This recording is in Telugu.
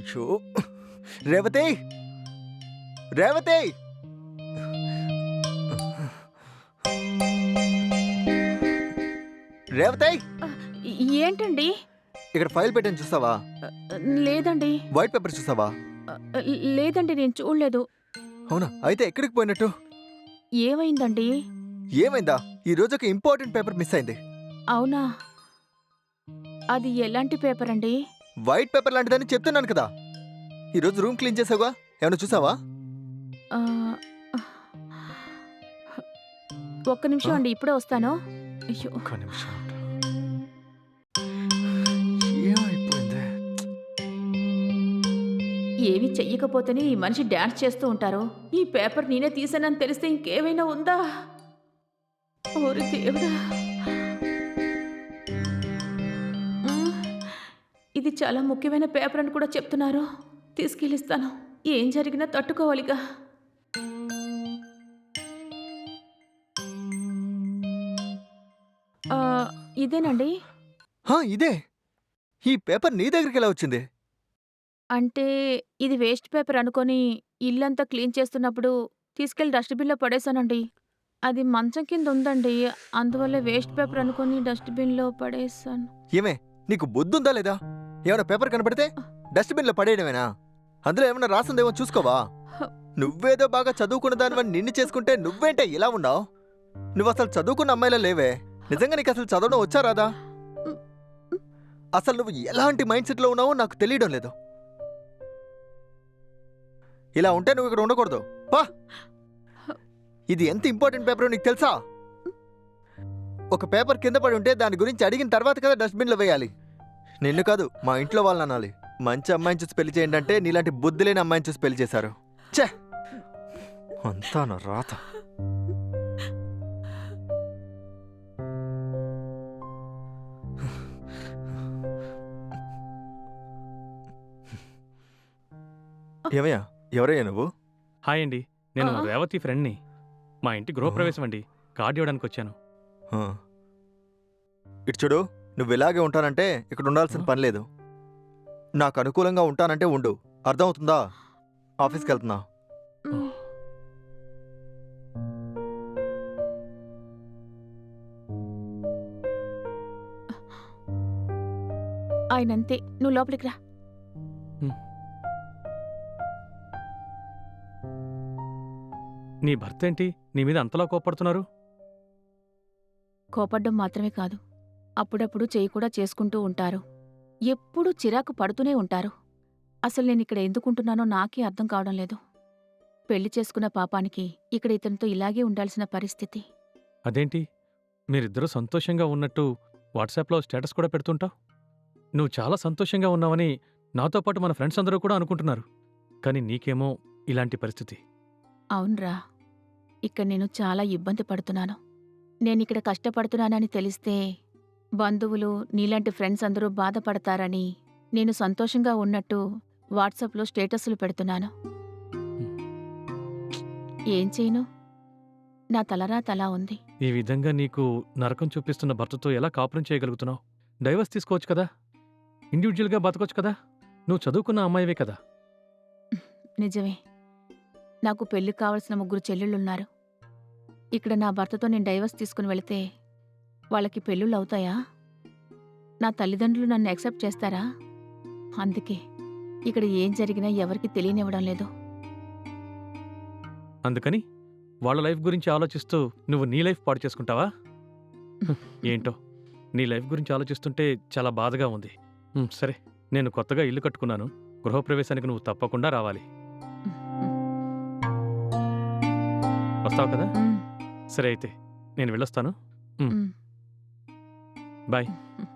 అయ్యో. రేవతి! రేవతి! రేవతి! ఏంటండి? ఇక్కడ ఫైల్ పెట్టాను చూస్తావా లేదండి. వైట్ పేపర్ చూస్తావా లేదండి నేను చూడలేదు. అవునా? అయితే ఎక్కడికి పోయినట్టు? ఏమైందండి? ఏమైందా? ఈ రోజు ఒక ఇంపార్టెంట్ పేపర్ మిస్ అయింది. అవునా? అది ఎలాంటి పేపర్ అండి వైట్ పేపర్ లాంటిదని చెప్తున్నాను కదా. ఈ రోజు రూమ్ క్లీన్ చేసావుగా? ఏమైనా చూసావా? ఆ, ఒక్క నిమిషం అండి ఇప్పుడే వస్తాను. అయ్యో. ఒక్క నిమిషం ఏమైపోయింది? ఏమి చెయ్యకపోతేనే ఈ మనిషి డాన్స్ చేస్తూ ఉంటారు. ఈ పేపర్ నేనే తీసానని తెలిస్తే ఇంకేమైనా ఉందా? ఓరి దేవుడా. ఇది చాలా ముఖ్యమైన పేపర్ అని కూడా చెప్తున్నారు. తీసుకెళ్ళిస్తాను. ఏం జరిగినా తట్టుకోవాలిగా. ఇదేనండి? హా, ఇదే. ఈ పేపర్ నీ దగ్గరికి ఎలా వచ్చింది? అంటే ఇది వేస్ట్ పేపర్ అనుకొని ఇల్లంతా క్లీన్ చేస్తున్నప్పుడు తీసుకెళ్ళి డస్ట్బిన్లో పడేశానండి. అది మంచం కింద ఉందండి. అందువల్ల వేస్ట్ పేపర్ అనుకొని డస్ట్బిన్లో పడేశాను. ఏమే నీకు బుద్ధుందా లేదా? ఏమైనా పేపర్ కనపడితే డస్ట్బిన్లో పడేయడమేనా? అందులో ఏమైనా రాసిందేమో చూసుకోవా? నువ్వేదో బాగా చదువుకున్న దానివని నిన్ను చేసుకుంటే నువ్వేంటే ఇలా ఉన్నావు? నువ్వు అసలు చదువుకున్న అమ్మాయిలా లేవే. నిజంగా నీకు అసలు చదవడం వచ్చా రాదా? అసలు నువ్వు ఎలాంటి మైండ్ సెట్లో ఉన్నావో నాకు తెలియడం లేదు. ఇలా ఉంటే నువ్వు ఇక్కడ ఉండకూడదు. పా! ఇది ఎంత ఇంపార్టెంట్ పేపర్ నీకు తెలుసా? ఒక పేపర్ కింద పడి ఉంటే దాని గురించి అడిగిన తర్వాత కదా డస్ట్బిన్లో వేయాలి. నిన్ను కాదు మా ఇంట్లో వాళ్ళని అనాలి. మంచి అమ్మాయిని చూసి పెళ్ళి చేయండి అంటే నీలాంటి బుద్ధి లేని అమ్మాయిని చూసి పెళ్ళి చేశారు. ఛే! అంతా నా రాత. ఏమయ్యా? ఎవరయ్యా నువ్వు? హాయ్ అండి. నేను. రేవతి ఫ్రెండ్ని. మా ఇంటి గృహప్రవేశం అండి. కార్డు ఇవ్వడానికి వచ్చాను. ఇటు చూడు. నువ్వు ఇలాగే ఉంటానంటే ఇక్కడ ఉండాల్సిన పని లేదు. నాకు అనుకూలంగా ఉంటానంటే ఉండు. అర్థమవుతుందా? ఆఫీస్కి వెళ్తున్నా. ఆయనంతే. నువ్వు లోపలికి రా. నీ భర్త ఏంటి? నీ మీద అంతలా కోపడుతున్నారు కోపడ్డం మాత్రమే కాదు. అప్పుడప్పుడు చేయి కూడా చేసుకుంటూ ఉంటారు. ఎప్పుడూ చిరాకు పడుతూనే ఉంటారు. అసలు నేను ఇక్కడ ఎందుకుంటున్నానో నాకే అర్థం కావడం లేదు. పెళ్ళి చేసుకున్న పాపానికి ఇక్కడ ఇతనితో ఇలాగే ఉండాల్సిన పరిస్థితి. అదేంటి? మీరిద్దరూ సంతోషంగా ఉన్నట్టు వాట్సాప్లో స్టేటస్ కూడా పెడుతుంటావు? నువ్వు చాలా సంతోషంగా ఉన్నావని నాతో పాటు మన ఫ్రెండ్స్ అందరూ కూడా అనుకుంటున్నారు. కానీ నీకేమో ఇలాంటి పరిస్థితి. అవునరా. ఇక్కడ నేను చాలా ఇబ్బంది పడుతున్నాను. నేనిక్కడ కష్టపడుతున్నానని తెలిస్తే బంధువులు నీలాంటి ఫ్రెండ్స్ అందరూ బాధపడతారని నేను సంతోషంగా ఉన్నట్టు వాట్సాప్లో స్టేటస్లు పెడుతున్నాను. ఏం చేయను? నా తలరా తలా ఉంది. ఈ విధంగా నీకు నరకం చూపిస్తున్న భర్తతో ఎలా కాపురం చేయగలుగుతున్నావు? డైవర్స్ తీసుకోవచ్చు కదా? ఇండివిజువల్గా బతకొచ్చు కదా? నువ్వు చదువుకున్న అమ్మాయివే కదా? నిజమే. నాకు పెళ్ళి కావలసిన ముగ్గురు చెల్లెళ్ళున్నారు. ఇక్కడ నా భర్తతో నేను డైవర్స్ తీసుకుని వెళితే వాళ్ళకి పెళ్ళిళ్ళు అవుతాయా? నా తల్లిదండ్రులు నన్ను యాక్సెప్ట్ చేస్తారా? అందుకే ఇక్కడ ఏం జరిగినా ఎవరికి తెలియనివ్వడం లేదు. అందుకని వాళ్ళ లైఫ్ గురించి ఆలోచిస్తూ నువ్వు నీ లైఫ్ పాడు చేసుకుంటావా? ఏంటో నీ లైఫ్ గురించి ఆలోచిస్తుంటే చాలా బాధగా ఉంది. సరే నేను కొత్తగా ఇల్లు కట్టుకున్నాను. గృహప్రవేశానికి నువ్వు తప్పకుండా రావాలి. వస్తావు కదా? సరే అయితే నేను వెళ్ళొస్తాను. Bye.